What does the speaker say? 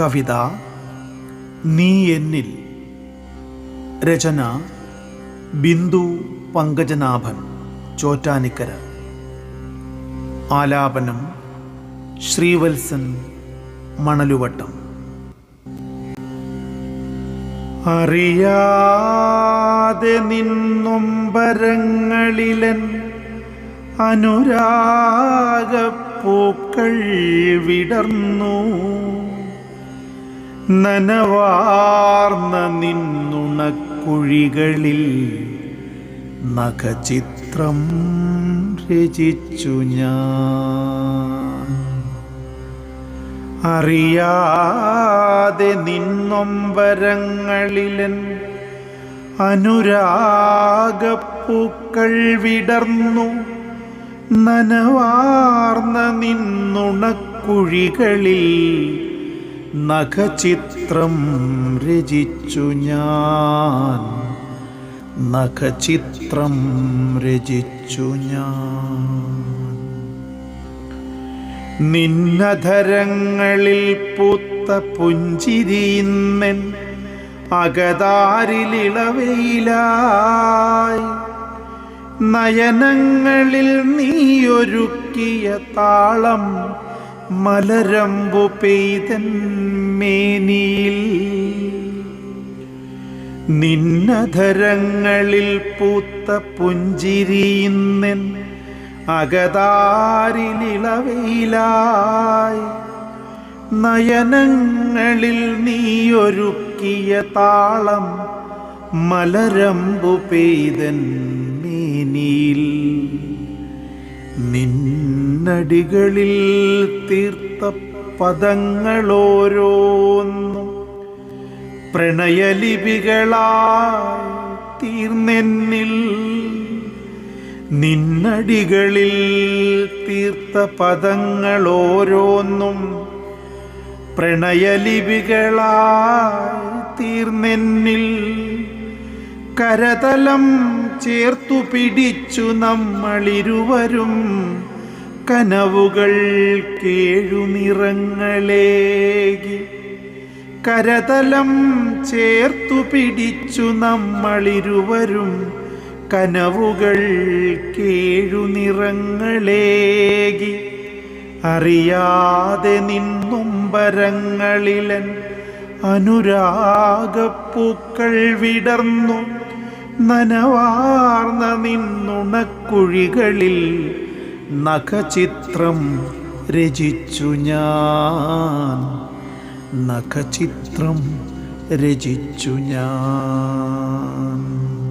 കവിത നീ എന്നിൽ. രചന ബിന്ദു പങ്കജനാഭൻ ചോറ്റാനിക്കര. ആലാപനം ശ്രീവത്സൻ മണലുവട്ടം. അറിയാതെ നിന്നും നിന്നൊമ്പരങ്ങളിലൻ അനുരാഗപ്പൂക്കൾ വിടർന്നു. നനവാർന്ന നിന്നുണക്കുഴികളിൽ നഖചിത്രം രചിച്ചു ഞാൻ. അറിയാതെ നിന്നൊമ്പരങ്ങളിലൻ അനുരാഗപ്പൂക്കൾ വിടർന്നു. നനവാർന്ന നിന്നുണക്കുഴികളിൽ നഖചിത്രം രചിച്ചു ഞാൻ. നഖചിത്രം രചിച്ചു ഞാൻ. നിന്നധരങ്ങളിൽ പൂത്ത പുഞ്ചിരിയിന്നൻ അകതാരിലിളവയിലായി. നയനങ്ങളിൽ നീയൊരുക്കിയ താളം മലരമ്പു പെയ്തൻ മേനിയിൽ നിന്നധരങ്ങളിൽ പൂത്ത പുഞ്ചിരിയുന്നൻ അകതാരിലിളവയിലായി നയനങ്ങളിൽ നീയൊരുക്കിയ താളം മലരമ്പു പെയ്തൻ മേനിയിൽ. നിന്നടികളിൽ തീർത്ത പദങ്ങളോരോന്നും പ്രണയലിപികളായി തീർന്നെന്നിൽ നിന്നടികളിൽ തീർത്ത പദങ്ങളോരോന്നും പ്രണയലിപികളായി തീർന്നെന്നിൽ കരതലം ചേർത്തു പിടിച്ചു നമ്മളിരുവരും. കനവുകൾ കേഴുനിറങ്ങളേകി. കരതലം ചേർത്തു പിടിച്ചു നമ്മളിരുവരും. കനവുകൾ കേഴുനിറങ്ങളേകി. അറിയാതെ നിന്നുംബരങ്ങളിലൻ അനുരാഗപ്പൂക്കൾ വിടർന്നു. നനവാർന്ന നിന്നുണക്കുഴികളിൽ നഖചിത്രം രചിച്ചു ഞാൻ. നഖചിത്രം രചിച്ചു ഞാൻ.